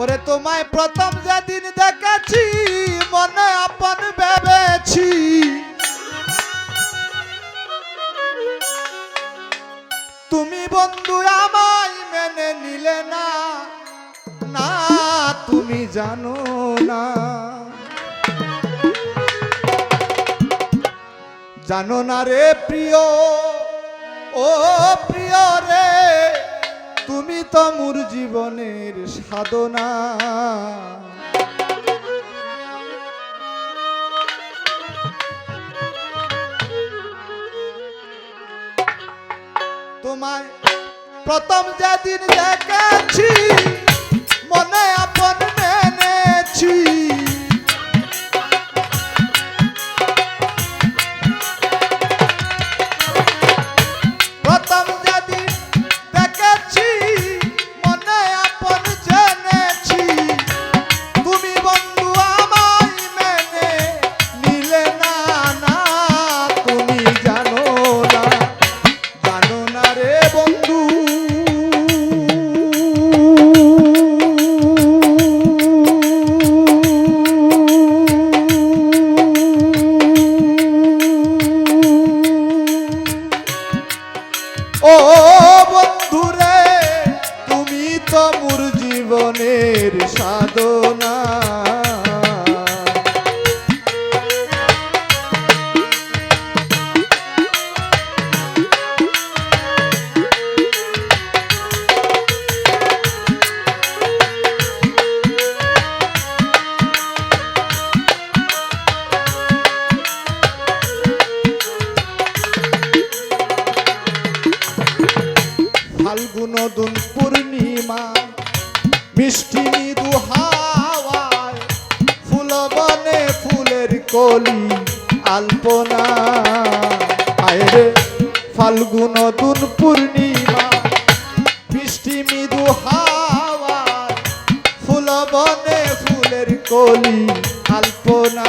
ওরে তোমায় প্রথম যেদিন দেখেছি, মনে আপন ভেবেছি। তুমি বন্ধু আমায় মেনে নিলে না না, তুমি জানো না। জানো না রে প্রিয়, ও প্রিয় রে। তুমি তো মোর জীবনের সাধনা। তোমায় প্রথম যেদিন দেখেছি সাধনা কলি আলপনা। আয়রে ফাল্গুন দুন পূর্ণিমা বৃষ্টি মৃদু হাওয়া ফুল বনে ফুলের কলি আলপনা।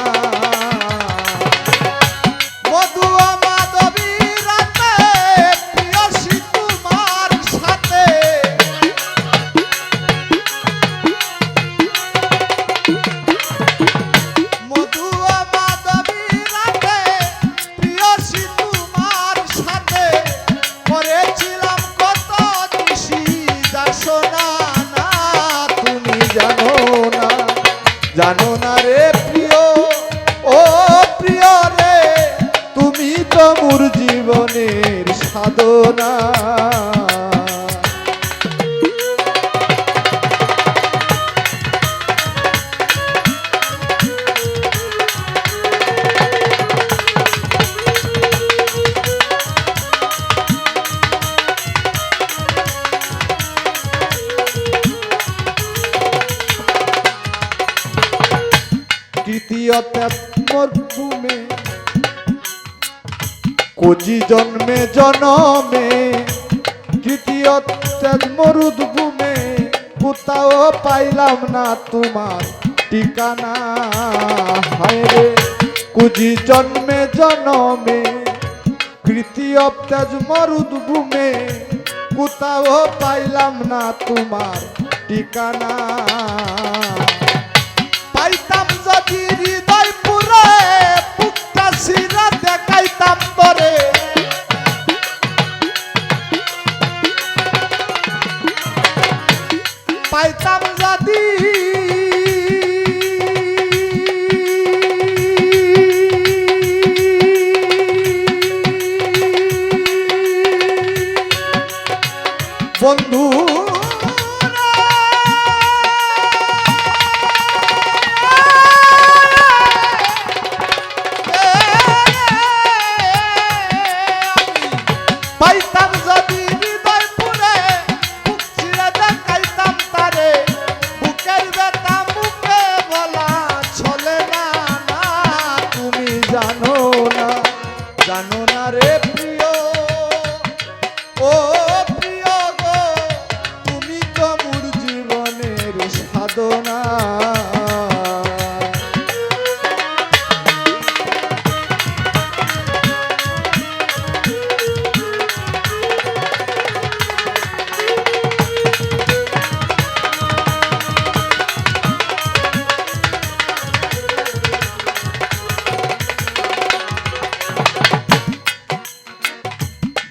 জানো না রে প্রিয়? ও প্রিয় রে তুমি তো মোর জীবনের সাধনা। তৃতীয় মরভূমে জন্মে জনমে, তৃতীয় মরুদ্ভূমে কোথাও পাইলাম না তোমার ঠিকানা। হায় রে, কুজি জন্মে জনমে, তৃতীয় তেজ মরুদ্ভূমে কোথাও পাইলাম না তোমার ঠিকানা।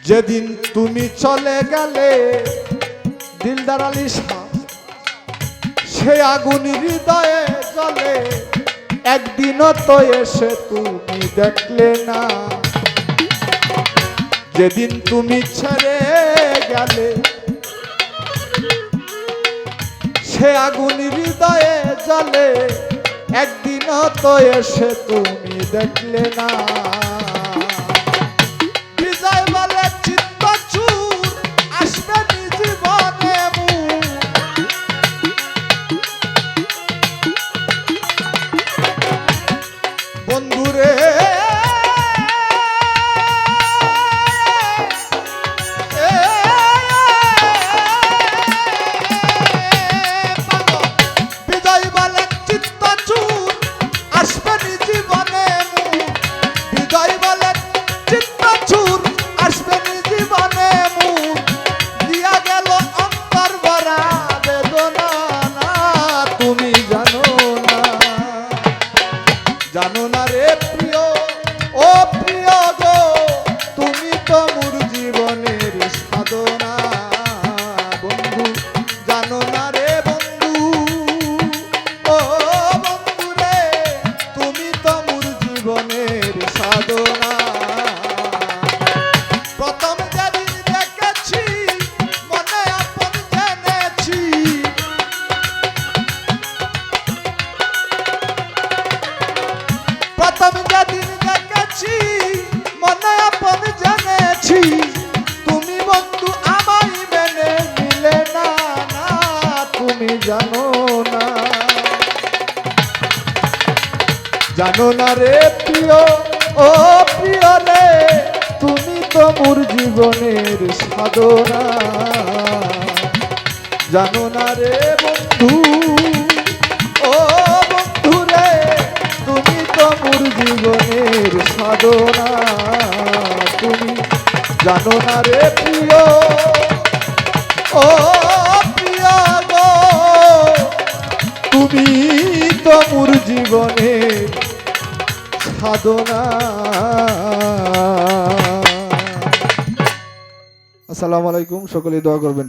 যেদিন তুমি চলে গেলে, দিলদার আলী সে আগুন হৃদয়ে চলে একদিনও তো এসে তুমি দেখলে না। যেদিন তুমি ছেড়ে গেলে, সে আগুন হৃদয়ে জ্বলে। একদিনও তো এসে তুমি দেখলে না। জানো না রে প্রিয়? ও তুমি না, তুমি জানো না। জানো না রে প্রিয়, ও প্রিয় রে, তুমি তো মোর জীবনের সাধনা। জানো না রে বন্ধু সাধনা তুমি, জানো না রে প্রিয়। ও প্রিয় তুমি তো মোর জীবনের সাধনা। আসসালামু আলাইকুম সকলে দোয়া করবেন।